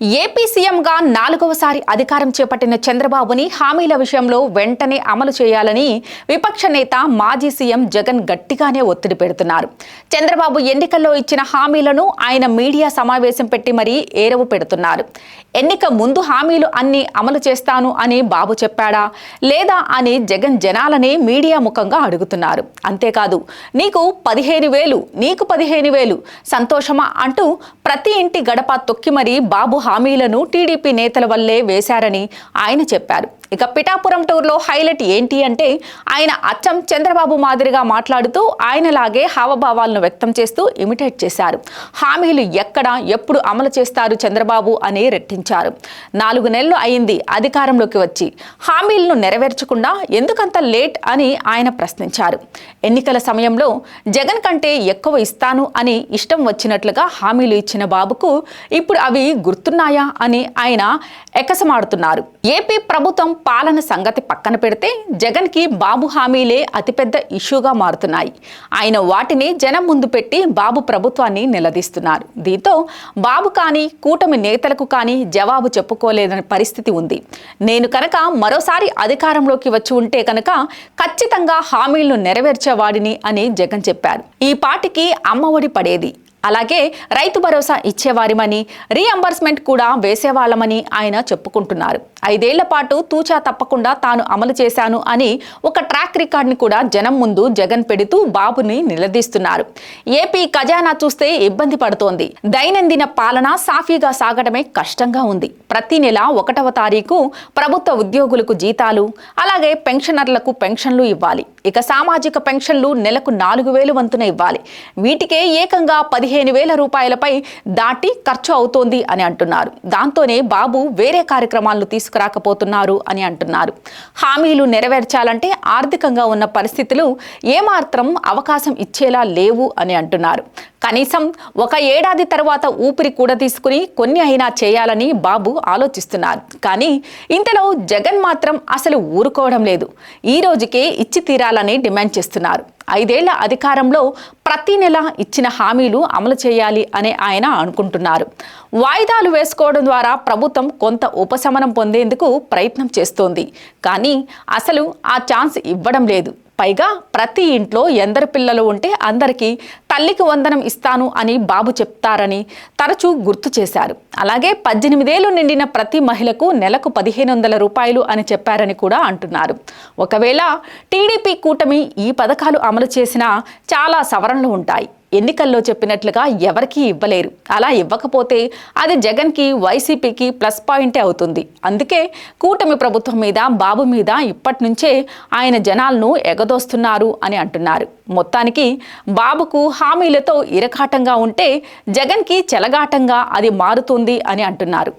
AP సీఎంగా నాలుగవసారి అధికారం చేపట్టిన చంద్రబాబుని హామీల విషయంలో వెంటనే అమలు చేయాలని విపక్ష నేత మాజీ సీఎం జగన్ గట్టిగానే ఒత్తిడి పెడుతున్నారు. చంద్రబాబు ఎన్నికల్లో ఇచ్చిన హామీలను ఆయన మీడియా సమావేశం పెట్టి మరీ ఏరవు పెడుతున్నారు. ఎన్నిక ముందు హామీలు అన్ని అమలు చేస్తాను అని బాబు చెప్పాడా? లేదా అని జగన్ జనాలనే మీడియా ముఖంగా అడుగుతున్నారు. అంతేకాదు నీకు పదిహేను వేలు నీకు పదిహేను వేలు సంతోషమా అంటూ ప్రతి ఇంటి గడప తొక్కి మరీ బాబు హామీలను టీడీపీ నేతల వల్లే వేశారని ఆయన చెప్పారు. ఇక పిఠాపురం టూర్లో హైలైట్ ఏంటి అంటే ఆయన అచ్చం చంద్రబాబు మాదిరిగా మాట్లాడుతూ ఆయనలాగే హావభావాలను వ్యక్తం చేస్తూ ఇమిటేట్ చేశారు. హామీలు ఎక్కడ ఎప్పుడు అమలు చేస్తారు చంద్రబాబు అని రెట్టించారు. నాలుగు నెలలు అయింది అధికారంలోకి వచ్చి. హామీలను నెరవేర్చకుండా ఎందుకంత లేట్ అని ఆయన ప్రశ్నించారు. ఎన్నికల సమయంలో జగన్ కంటే ఎక్కువ ఇస్తాను అని ఇష్టం వచ్చినట్లుగా హామీలు ఇచ్చిన బాబుకు ఇప్పుడు అవి గుర్తున్నాయా అని ఆయన ఎకసమాడుతున్నారు. ఏపీ ప్రభుత్వం పాలన సంగతి పక్కన పెడితే జగన్కి బాబు హామీలే అతిపెద్ద ఇష్యూగా మారుతున్నాయి. ఆయన వాటిని జనం ముందు పెట్టి బాబు ప్రభుత్వాన్ని నిలదీస్తున్నారు. దీంతో బాబు కానీ కూటమి నేతలకు కానీ జవాబు చెప్పుకోలేదని పరిస్థితి ఉంది. నేను కనుక మరోసారి అధికారంలోకి వచ్చి ఉంటే కనుక ఖచ్చితంగా హామీలను నెరవేర్చేవాడిని అని జగన్ చెప్పారు. ఈ పాటికి అమ్మఒడి పడేది. అలాగే రైతు భరోసా ఇచ్చేవారిమని రీఎంబర్స్మెంట్ కూడా వేసేవాళ్ళమని ఆయన చెప్పుకుంటున్నారు. ఐదేళ్ళ పాటు తూచా తప్పకుండా తాను అమలు చేశాను అని ఒక ట్రాక్ రికార్డ్ని కూడా జనం ముందు జగన్ పెడుతూ బాబుని నిలదీస్తున్నారు. ఏపీ ఖజానా చూస్తే ఇబ్బంది పడుతోంది. దైనందిన పాలన సాఫీగా సాగడమే కష్టంగా ఉంది. ప్రతి నెల ఒకటవ తారీఖు ప్రభుత్వ ఉద్యోగులకు జీతాలు అలాగే పెన్షనర్లకు పెన్షన్లు ఇవ్వాలి. ఇక సామాజిక పెన్షన్లు నెలకు నాలుగు వేలు వంతున ఇవ్వాలి. వీటికే ఏకంగా పదిహేను వేల రూపాయలపై దాటి ఖర్చు అవుతోంది అని అంటున్నారు. దాంతోనే బాబు వేరే కార్యక్రమాలను తీసుకురాకపోతున్నారు అని అంటున్నారు. హామీలు నెరవేర్చాలంటే ఆర్థికంగా ఉన్న పరిస్థితులు ఏమాత్రం అవకాశం ఇచ్చేలా లేవు అని అంటున్నారు. కనీసం ఒక ఏడాది తర్వాత ఊపిరి కూడా తీసుకుని కొన్ని అయినా చేయాలని బాబు ఆలోచిస్తున్నారు కానీ ఇంతలో జగన్ మాత్రం అసలు ఊరుకోవడం లేదు. ఈ రోజుకే ఇచ్చి తీరాలని డిమాండ్ చేస్తున్నారు. ఐదేళ్ళ అధికారంలో ప్రతి నెల ఇచ్చిన హామీలు అమలు చేయాలి అనే ఆయన అనుకుంటున్నారు. వాయిదాలు వేసుకోవడం ద్వారా ప్రభుత్వం కొంత ఉపశమనం పొందేందుకు ప్రయత్నం చేస్తోంది. కానీ అసలు ఆ ఛాన్స్ ఇవ్వడం లేదు. పైగా ప్రతి ఇంట్లో ఎందరు పిల్లలు ఉంటే అందరికీ తల్లికి వందనం ఇస్తాను అని బాబు చెప్తారని తరచూ గుర్తు చేశారు. అలాగే పద్దెనిమిదేళ్ళు నిండిన ప్రతి మహిళకు నెలకు పదిహేను వందల రూపాయలు అని చెప్పారని కూడా అంటున్నారు. ఒకవేళ టీడీపీ కూటమి ఈ పథకాలు అమలు చేసినా చాలా సవరణలు ఉంటాయి. ఎన్నికల్లో చెప్పినట్లుగా ఎవరికీ ఇవ్వలేరు. అలా ఇవ్వకపోతే అది జగన్కి వైసీపీకి ప్లస్ పాయింటే అవుతుంది. అందుకే కూటమి ప్రభుత్వం మీద బాబు మీద ఇప్పటి నుంచే ఆయన జనాలను ఎగదోస్తున్నారు అని అంటున్నారు. మొత్తానికి బాబుకు హామీలతో ఇరకాటంగా ఉంటే జగన్కి చెలగాటంగా అది మారుతుంది అని అంటున్నారు.